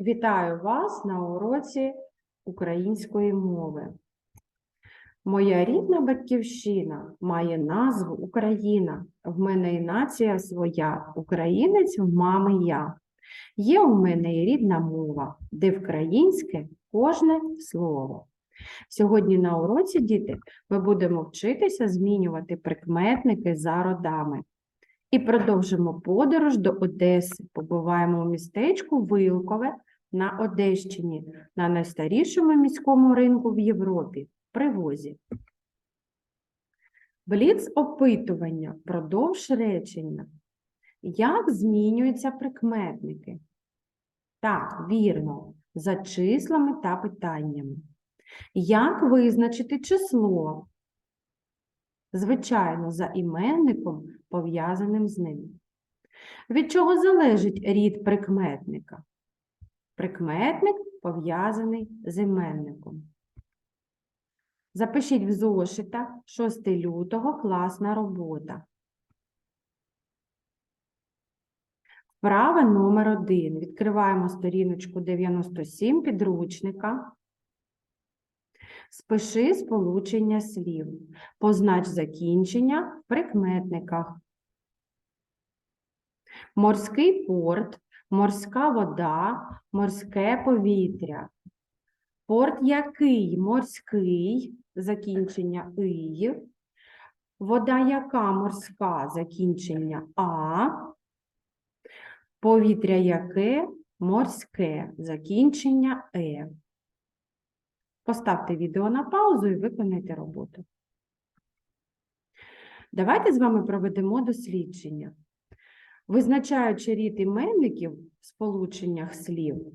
Вітаю вас на уроці української мови. Моя рідна батьківщина має назву Україна. В мене і нація своя, українець в мами я. Є у мене і рідна мова, де вкраїнське кожне слово. Сьогодні на уроці, діти, ми будемо вчитися змінювати прикметники за родами. І продовжимо подорож до Одеси. Побуваємо у містечку Вилкове на Одещині, на найстарішому міському ринку в Європі привозі. Бліц опитування продовж речення. Як змінюються прикметники? Так, вірно, за числами та питаннями. Як визначити число? Звичайно, за іменником, пов'язаним з ним. Від чого залежить рід прикметника? Прикметник пов'язаний з іменником. Запишіть в зошитах 6 лютого класна робота. Вправа номер 1. Відкриваємо сторіночку 97 підручника. Спиши сполучення слів. Познач закінчення в прикметниках. Морський порт, морська вода, морське повітря. Порт який? Морський, закінчення «ий». Вода яка морська, закінчення А. Повітря яке? Морське, закінчення Е. Поставте відео на паузу і виконайте роботу. Давайте з вами проведемо дослідження. Визначаючи рід іменників в сполученнях слів,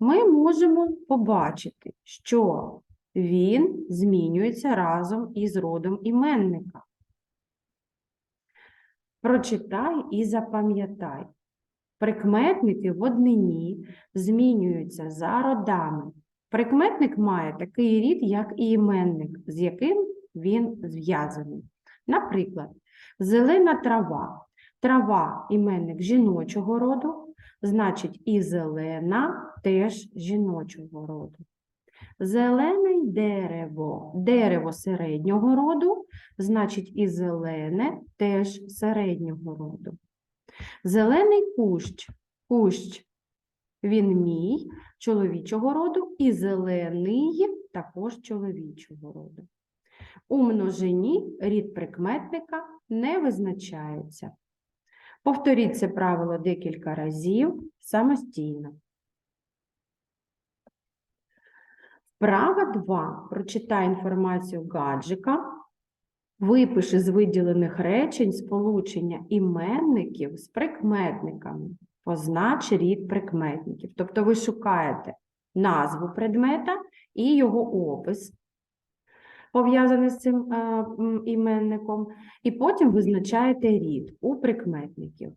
ми можемо побачити, що він змінюється разом із родом іменника. Прочитай і запам'ятай. Прикметники в однині змінюються за родами. Прикметник має такий рід, як і іменник, з яким він зв'язаний. Наприклад, зелена трава. Трава іменник жіночого роду, значить, і зелена теж жіночого роду. Зелене дерево, дерево середнього роду, значить, і зелене теж середнього роду. Зелений кущ, кущ, він мій, чоловічого роду, і зелений також чоловічого роду. У множині рід прикметника не визначається. Повторіть це правило декілька разів самостійно. Вправа 2. Прочитай інформацію гаджика. Випиши з виділених речень сполучення іменників з прикметниками. Познач рід прикметників. Тобто ви шукаєте назву предмета і його опис, пов'язаний з цим е, іменником, і потім визначаєте рід у прикметників.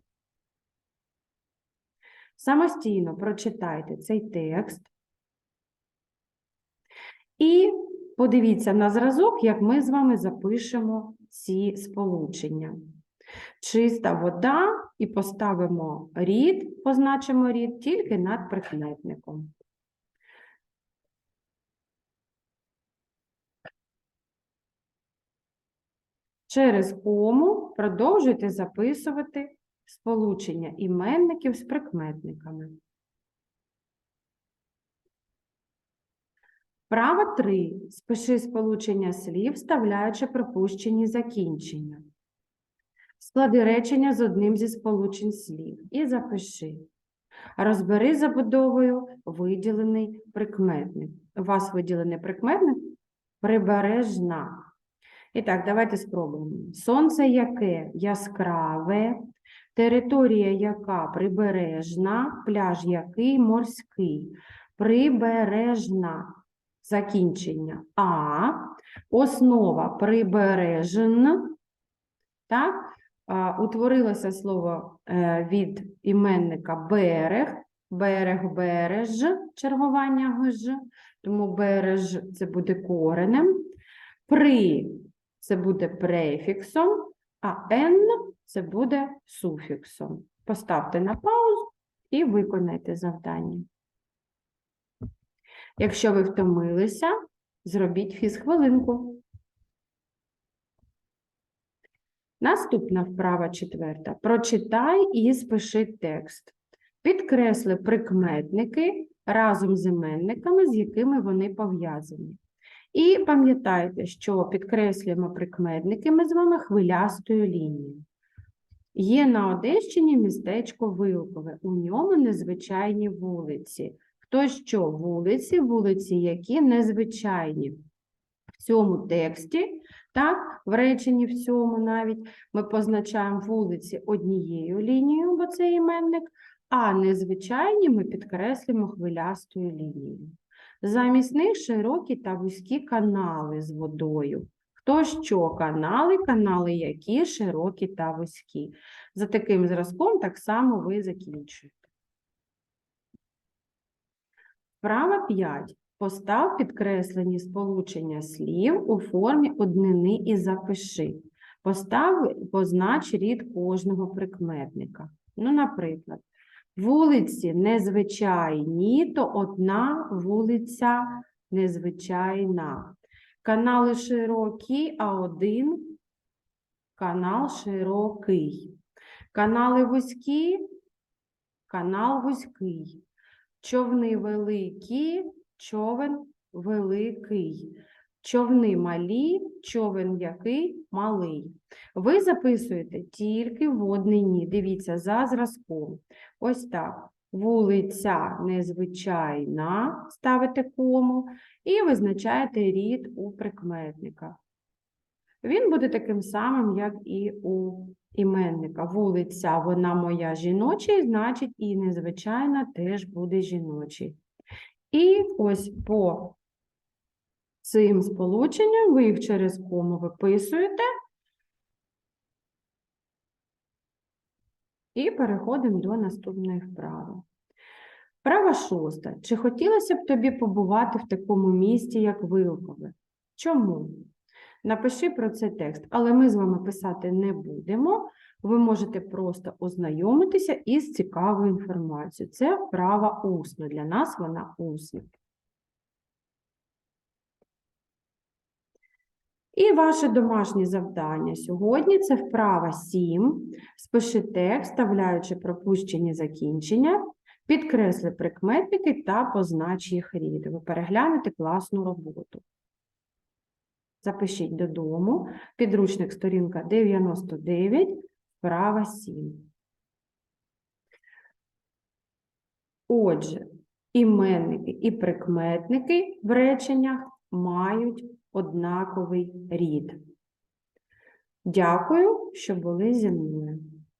Самостійно прочитайте цей текст і подивіться на зразок, як ми з вами запишемо ці сполучення. Чиста вода і поставимо рід, позначимо рід тільки над прикметником. Через кому продовжуйте записувати сполучення іменників з прикметниками. Вправа 3. Спиши сполучення слів, вставляючи пропущені закінчення. Склади речення з одним зі сполучень слів і запиши. Розбери забудовою виділений прикметник. У вас виділений прикметник прибережна. І так, давайте спробуємо. Сонце яке яскраве, територія яка прибережна, пляж який морський. Прибережна. Закінчення А, основа прибережн. Так? Утворилося слово е, від іменника берег, берег, береж, чергування гж, тому береж це буде коренем. При це буде префіксом, а н це буде суфіксом. Поставте на паузу і виконайте завдання. Якщо ви втомилися, зробіть фізхвилинку. Наступна вправа четверта. Прочитай і спиши текст. Підкресли прикметники разом з іменниками, з якими вони пов'язані. І пам'ятайте, що підкреслюємо прикметники ми з вами хвилястою лінією. Є на Одещині містечко Вилкове, у ньому незвичайні вулиці. Хто що вулиці, вулиці, які незвичайні. В цьому тексті, так, в реченні в цьому навіть ми позначаємо вулиці однією лінією, бо це іменник, а незвичайні ми підкреслюємо хвилястою лінією. Замість них широкі та вузькі канали з водою. Хто що канали, канали які широкі та вузькі. За таким зразком так само ви закінчуєте. Вправа 5. Постав підкреслені сполучення слів у формі однини і запиши. Постав, познач рід кожного прикметника. Ну, наприклад, вулиці незвичайні, то одна вулиця незвичайна. Канали широкі, а один канал широкий. Канали вузькі, канал вузький. Човни великі, човен великий. Човни малі, човен який малий. Ви записуєте тільки в однині. Дивіться, за зразком. Ось так. Вулиця незвичайна, ставите кому, і визначаєте рід у прикметника. Він буде таким самим, як і у іменника. Вулиця, вона моя жіночий, значить і незвичайна теж буде жіночий. І ось по цим сполученням ви їх через кому виписуєте. І переходимо до наступної вправи. Вправа шоста. Чи хотілося б тобі побувати в такому місті, як Вилкове? Чому? Напиши про це текст, але ми з вами писати не будемо. Ви можете просто ознайомитися із цікавою інформацією. Це вправа усно. Для нас вона усна. І ваше домашнє завдання сьогодні це вправа 7. Спиши текст, вставляючи пропущені закінчення, підкресли прикметники та познач їх рід. Ви переглянете класну роботу. Запишіть додому. Підручник сторінка 99, вправа 7. Отже, іменники і прикметники в реченнях мають однаковий рід. Дякую, що були зі мною.